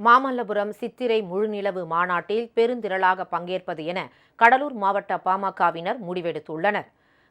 மாமல்லபுரம் சித்திரை முழுநிலவு மாநாட்டில் பெருந்திரளாக பங்கேற்பது என கடலூர் மாவட்ட பாமகவினர் முடிவெடுத்துள்ளனர்.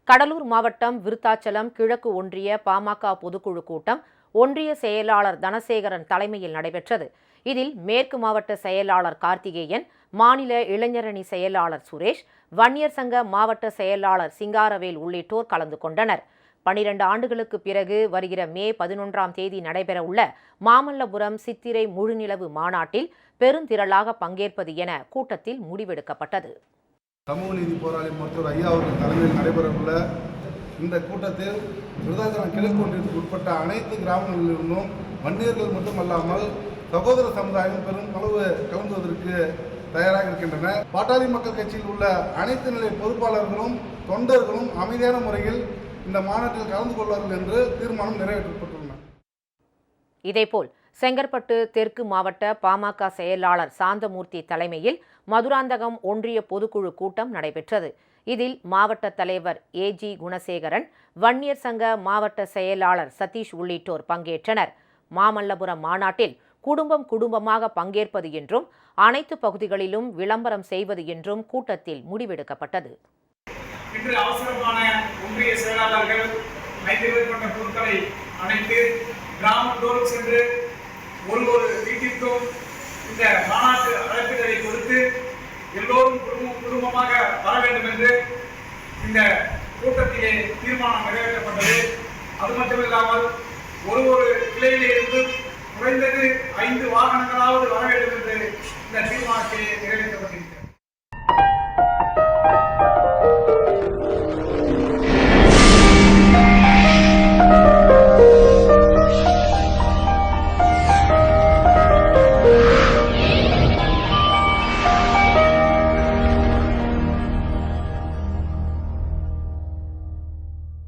கடலூர் மாவட்டம் விருத்தாச்சலம் கிழக்கு ஒன்றிய பாமக பொதுக்குழு கூட்டம் ஒன்றிய செயலாளர் தனசேகரன் தலைமையில் நடைபெற்றது. இதில் மேற்கு மாவட்ட செயலாளர் கார்த்திகேயன் மாநில இளைஞரணி செயலாளர் சுரேஷ் வன்னியர் சங்க மாவட்ட செயலாளர் சிங்காரவேல் உள்ளிட்டோர் கலந்து கொண்டனர். பனிரெண்டு ஆண்டுகளுக்கு பிறகு வருகிற மே பதினொன்றாம் தேதி நடைபெறவுள்ள மாமல்லபுரம் சித்திரை முழுநிலவு மாநாட்டில் பெருந்திரளாக பங்கேற்பது என கூட்டத்தில் முடிவெடுக்கப்பட்டது. சமூக நீதி போராளி மருத்துவர் ஐயா அவர்கள் தலைமையில் நடைபெறவுள்ள இந்த கூட்டத்தில் விருதாச்சலம் கிழக்கு ஒன்றிற்கு உட்பட்ட அனைத்து கிராமங்களிலிருந்தும் வன்னியர்கள் மட்டுமல்லாமல் சகோதர சமுதாயம் பெரும் அளவு கலந்துவதற்கு தயாராக இருக்கின்றன. பாட்டாளி மக்கள் கட்சியில் உள்ள அனைத்து நிலை பொறுப்பாளர்களும் தொண்டர்களும் அமைதியான முறையில் இந்த மாநாட்டில் கலந்து கொள்வார்கள் என்று தீர்மானம் நிறைவேற்றப்பட்டுள்ளன. இதேபோல் செங்கற்பட்டு தெற்கு மாவட்ட பாமக செயலாளர் சாந்தமூர்த்தி தலைமையில் மதுராந்தகம் ஒன்றிய பொதுக்குழு கூட்டம் நடைபெற்றது. இதில் மாவட்ட தலைவர் ஏஜி குணசேகரன் வன்னியர் சங்க மாவட்ட செயலாளர் சதீஷ் உள்ளிட்டோர் பங்கேற்றனர். மாமல்லபுரம் மாநாட்டில் குடும்பம் குடும்பமாக பங்கேற்பது என்றும் அனைத்து பகுதிகளிலும் விளம்பரம் செய்வது என்றும் கூட்டத்தில் முடிவெடுக்கப்பட்டது. இன்று அவசரமான ஒன்றிய செயலாளர்கள் ஐந்து மேற்பட்ட பொருட்களை அணைத்து கிராமத்தோறும் சென்று ஒரு ஒரு வீட்டிற்கும் இந்த மாநாட்டு அழைப்பிதழை கொடுத்து எல்லோரும் குடும்பம் குடும்பமாக வர வேண்டும் என்று இந்த கூட்டத்திலே தீர்மானம் நிறைவேற்றப்பட்டது. அது மட்டுமில்லாமல் ஒரு ஒரு கிளையிலிருந்து குறைந்தது ஐந்து வாகனங்களாவது வர